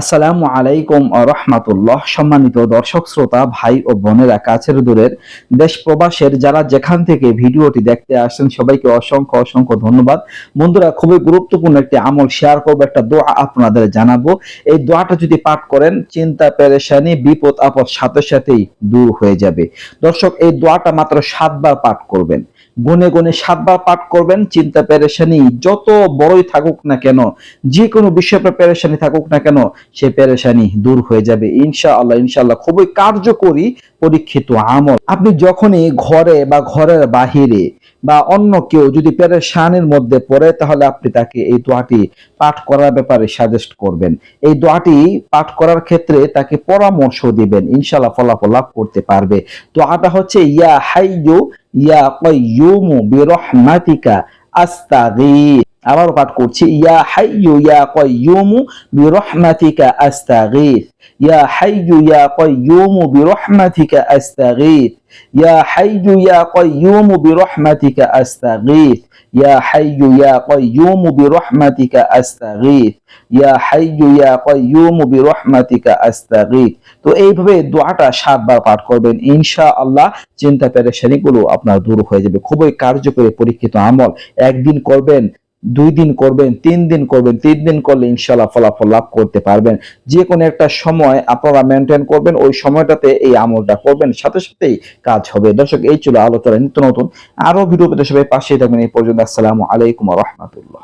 আসসালামু আলাইকুম রহমাতুল্লাহ। সম্মানিত দর্শক, শ্রোতা, ভাই ও বোনেরা, কাছের দূরের দেশ প্রবাসের যারা যেখান থেকে ভিডিওটি দেখতে আসছেন, সবাইকে অসংখ্য অসংখ্য ধন্যবাদ। বন্ধুরা, খুবই গুরুত্বপূর্ণ একটি আমল শেয়ার করব, একটা দোয়া আপনাদের জানাব। এই দোয়াটা যদি পাঠ করেন, চিন্তা, পেরেশানি, বিপদ, আপদ সাথে সাথেই দূর হয়ে যাবে। দর্শক, এই দোয়াটা মাত্র সাতবার পাঠ করবেন। গুনে গুনে সাতবার পাঠ করবেন, চিন্তা, পেরেশানি যত বড়ই থাকুক না কেন, যে কোনো বিষয়ে পেরেশানি থাকুক না কেন সে পেরেশানি দূর হয়ে যাবে। ইনশাআল্লাহ ইনশাআল্লাহ খুবই কার্যকরী পরীক্ষিত আমল। আপনি যখনই ঘরে বা ঘরের বাহিরে বা অন্য কেউ যদি পেরেশানির মধ্যে পড়ে, তাহলে আপনি তাকে এই দোয়াটি পাঠ করার ব্যাপারে সাজেস্ট করবেন। এই দোয়াটি পাঠ করার ক্ষেত্রে তাকে পরামর্শ দিবেন। ইনশাআল্লাহ ফলাফল লাভ করতে পারবে। তো দোয়াটা হচ্ছে, ইয়া হাইয়ু, ইয়া কাইয়ুমু বিরহমাতিকা আস্তাগীথ আবার পাঠ করছি, ইয়া হাইয়ু ইয়া কাইয়ুমু বিরহমাতিকা আস্তাগীথ ইয়া হাইয়ু ইয়া কাইয়ুমু বিরহমাতিকা আস্তাগীথ ইয়া হাইয়ু ইয়া কাইয়ুমু বিরহমাতিকা আস্তাগীথ ইয়া হাইয়ু ইয়া কাইয়ুমু বিরহমাতিকা আস্তাগীথ ইয়া হাইয়ু ইয়া কাইয়ুমু বিরহমাতিকা আস্তাগীথ তো এইভাবে দোয়াটা সাতবার পাঠ করবেন, ইনশাআল্লাহ চিন্তা পেরেশানিগুলো আপনার দূর হয়ে যাবে। খুবই কার্যকরী পরীক্ষিত আমল। একদিন করবেন দুই দিন করবেন, তিন দিন করবেন, তিন দিন করলে ইনশাল্লাহ ফলাফল লাভ করতে পারবেন। যে কোনো একটা সময় আপনারা মেনটেন করবেন, ওই সময়টাতে এই আমলটা করবেন, সাথে সাথেই কাজ হবে। দর্শক, এই ছিল আলোচনা, নিত্য নতুন। আরও ভিডিও পেতে সবাই পাশেই থাকবেন। এই পর্যন্ত, আসসালামু আলাইকুম রহমতুল্লাহ।